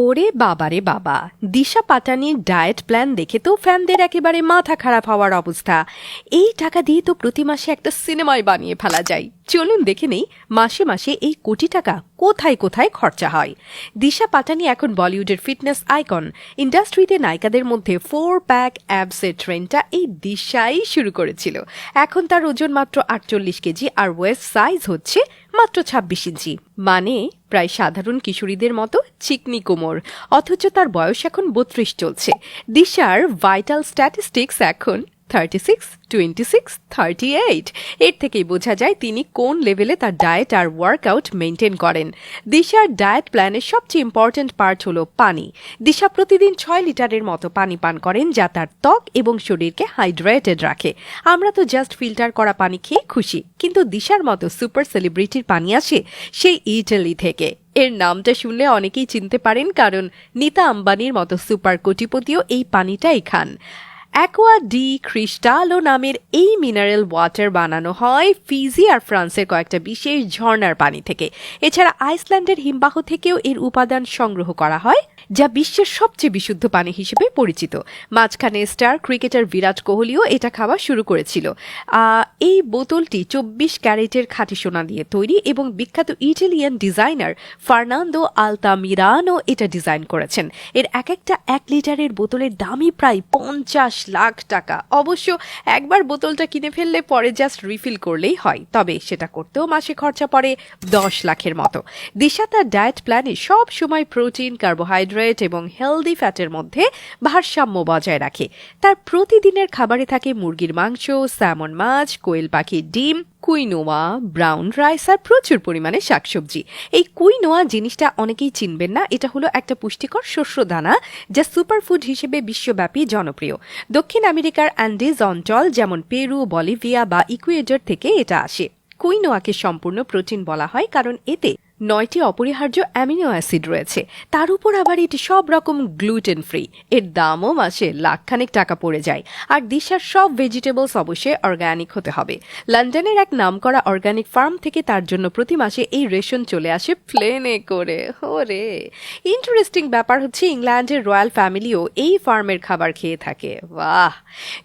ওরে বাবারে বাবা। দিশা পাটানির ডায়েট প্ল্যান দেখে তো ফ্যানদের একেবারে মাথা খারাপ হওয়ার অবস্থা। এই টাকা দিয়ে তো প্রতি মাসে একটা সিনেমায় বানিয়ে ফেলা যায়। চলুন দেখে নেই, মাসে মাসে এই কোটি টাকা কোথায় কোথায় খরচা হয়। দিশা পাটানি এখন বলিউডের ফিটনেস আইকন। ইন্ডাস্ট্রিতে নায়িকাদের মধ্যে ফোর প্যাক অ্যাবসের ট্রেন্ডটা এই দিশাই শুরু করেছিল। এখন তার ওজন মাত্র আটচল্লিশ কেজি আর ওয়েস্ট সাইজ হচ্ছে মাত্র ছাব্বিশ ইঞ্চি। মানে প্রায় সাধারণ কিশোরীদের মতো চিকনি কোমর। অথচ তার বয়স এখন বত্রিশ চলছে। দিশার ভাইটাল স্ট্যাটিস্টিক্স এখন thirty six twenty six thirty eight এর থেকেই বোঝা যায় তিনি কোন লেভেলে তার ডায়েট আর ওয়ার্কআউট মেনটেন করেন। দিশার ডায়েট প্ল্যানের সবচেয়ে ইম্পর্ট্যান্ট পার্ট হলো পানি। দিশা প্রতিদিন ছয় লিটারের মতো পানি পান করেন যা তার ত্বক এবং শরীরকে হাইড্রেটেড রাখে। আমরা তো জাস্ট ফিল্টার করা পানি খেয়ে খুশি, কিন্তু দিশার মতো সুপার সেলিব্রিটির পানি আসে সেই ইটালি থেকে। এর নামটা শুনলে অনেকেই চিনতে পারেন, কারণ নিতা আম্বানির মতো সুপার কোটিপতিও এই পানিটাই খান। অ্যাকোয়া ডি ক্রিস্টালো নামের এই মিনারেল ওয়াটার বানানো হয় ফিজি আর ফ্রান্সের কয়েকটা বিশেষ ঝর্ণার পানি থেকে। এছাড়া আইসল্যান্ডের হিমবাহ থেকেও এর উপাদান সংগ্রহ করা হয়, যা বিশ্বের সবচেয়ে বিশুদ্ধ পানি হিসেবে পরিচিত। মাঝখানে স্টার ক্রিকেটার বিরাট কোহলিও এটা খাওয়া শুরু করেছিল। এই বোতলটি চব্বিশ ক্যারেটের খাঁটি সোনা দিয়ে তৈরি এবং বিখ্যাত ইটালিয়ান ডিজাইনার ফার্নান্দো আলতামিরানো এটা ডিজাইন করেছেন। এর এক একটা এক লিটারের বোতলের দামই প্রায় পঞ্চাশ লাখ টাকা। অবশ্য একবার বোতলটা কিনে ফেললে পরে জাস্ট রিফিল করলেই হয়, তবে সেটা করতেও মাসে খরচা পড়ে দশ লাখের মতো। দিশা তার ডায়েট প্ল্যানে সব সময় প্রোটিন কার্বোহাইড্রেট এবং হেলদি ফ্যাটের মধ্যে ভারসাম্য বজায় রাখে। তার প্রতিদিনের খাবারে থাকে মুরগির মাংস স্যামন মাছ, কোয়েল পাখির ডিম কুইনোয়া ব্রাউন রাইস আর প্রচুর পরিমাণে শাকসবজি। এই কুইনোয়া জিনিসটা অনেকেই চিনবেন না, এটা হলো একটা পুষ্টিকর শস্য দানা, যা সুপারফুড হিসেবে বিশ্বব্যাপী জনপ্রিয়। দক্ষিণ আমেরিকার অ্যান্ডিজ অঞ্চল, যেমন পেরু, বলিভিয়া বা ইকুয়েডর থেকে এটা আসে। কুইনোয়াকে সম্পূর্ণ প্রোটিন বলা হয়, কারণ এতে নয়টি অপরিহার্য অ্যামিনো অ্যাসিড রয়েছে। তার উপর আবার এটি সব রকম গ্লুটেন ফ্রি এর দামও মাসে লাখখানেক টাকা পড়ে যায়। আর দিশার সব ভেজিটেবলস অবশ্যই অর্গানিক হতে হবে। লন্ডনের এক নামকরা অর্গানিক ফার্ম থেকে তার জন্য প্রতি মাসে এই রেশন চলে আসে প্লেনে করে। ওরে! ইন্টারেস্টিং ব্যাপার হচ্ছে ইংল্যান্ডের রয়্যাল ফ্যামিলিও এই ফার্মের খাবার খেয়ে থাকে। বাহ!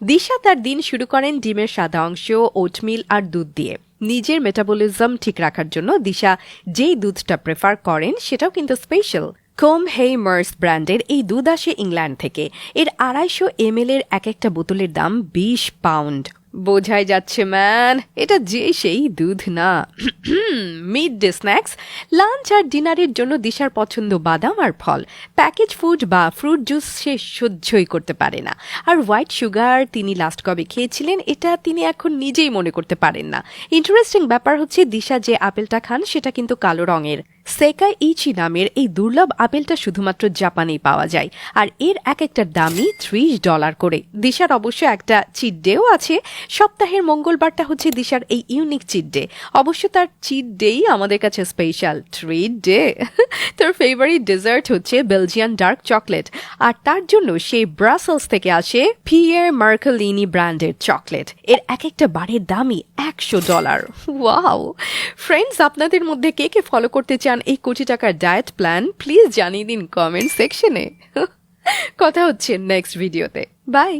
দিশা তার দিন শুরু করেন ডিমের সাদা অংশ, ওটমিল আর দুধ দিয়ে। নিজের মেটাবলিজম ঠিক রাখার জন্য দিশা যেই দুধটা প্রেফার করেন সেটাও কিন্তু স্পেশাল কোম হেইমার্স ব্র্যান্ডের এই দুধ আসে ইংল্যান্ড থেকে। এর আড়াইশো এম এর এক একটা বোতলের দাম বিশ পাউন্ড বোঝাই যাচ্ছে, ম্যান। এটা যে সেই দুধ না। মিড ডে স্ন্যাক্স, লাঞ্চ আর ডিনারের জন্য দিশার পছন্দ বাদাম আর ফল। প্যাকেজ ফুড বা ফ্রুট জুস সে সহ্যই করতে পারে না। আর হোয়াইট সুগার তিনি লাস্ট কবে খেয়েছিলেন, এটা তিনি এখন নিজেই মনে করতে পারেন না। ইন্টারেস্টিং ব্যাপার হচ্ছে, দিশা যে আপেলটা খান, সেটা কিন্তু কালো রঙের। সেকা ইচি নামের এই দুর্লভ আপেলটা শুধুমাত্র জাপানেই পাওয়া যায়। আর এর এক একটা দামই ত্রিশ ডলার করে। দিশার অবশ্য একটা চিট ডেও আছে সপ্তাহের মঙ্গলবারটা হচ্ছে দিশার এই ইউনিক চিট ডে অবশ্য তার চিট ডেই আমাদের কাছে স্পেশাল ট্রিট ডে তার ফেভারিট ডেজার্ট হচ্ছে বেলজিয়ান ডার্ক চকলেট আর তার জন্য সে ব্রাসেলস থেকে আসে পিয়ার মার্কলিনি ব্র্যান্ডের চকলেট এর এক একটা বারের দামই একশো ডলার ওয়াও ফ্রেন্ডস আপনাদের মধ্যে কে কে ফলো করতে চান এই কোটি টাকার ডায়েট প্ল্যান প্লিজ জানিয়ে দিন কমেন্ট সেকশনে কথা হচ্ছে নেক্সট ভিডিওতে বাই